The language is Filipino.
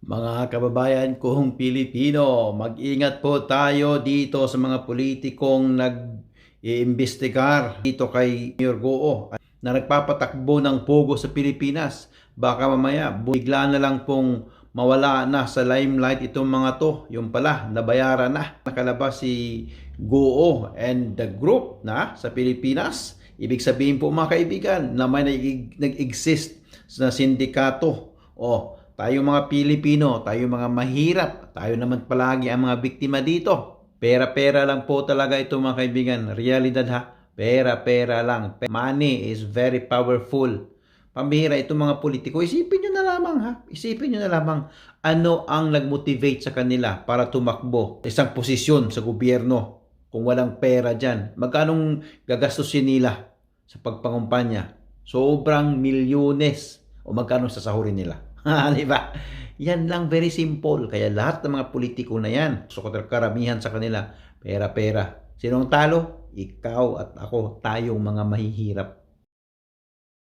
Mga kababayan kong Pilipino, mag-ingat po tayo dito sa mga politikong nag-iimbestigar dito kay Mayor Goo na nagpapatakbo ng pogo sa Pilipinas. Baka mamaya bigla na lang pong mawala na sa limelight itong mga to. Yung pala, nabayaran na. Nakalabas si Goo and the group na sa Pilipinas. Ibig sabihin po mga kaibigan na may nag- nag-exist na sindikato. O, tayo mga Pilipino, tayo mga mahirap, tayo naman palagi ang mga biktima dito. Pera-pera lang po talaga ito mga kaibigan. Realidad ha. Pera-pera lang. Money is very powerful. Pambihira itong mga politiko. Isipin nyo na lamang ha. Isipin nyo na lamang ano ang nag-motivate sa kanila para tumakbo sa isang posisyon sa gobyerno kung walang pera dyan. Magkanong gagastusin nila sa pagpangumpanya? Sobrang milyones o magkano sasahurin nila. Di ba? Yan lang, very simple. Kaya lahat ng mga politiko na yan, so karamihan sa kanila, pera-pera. Sino ang talo? Ikaw at ako, tayong mga mahihirap.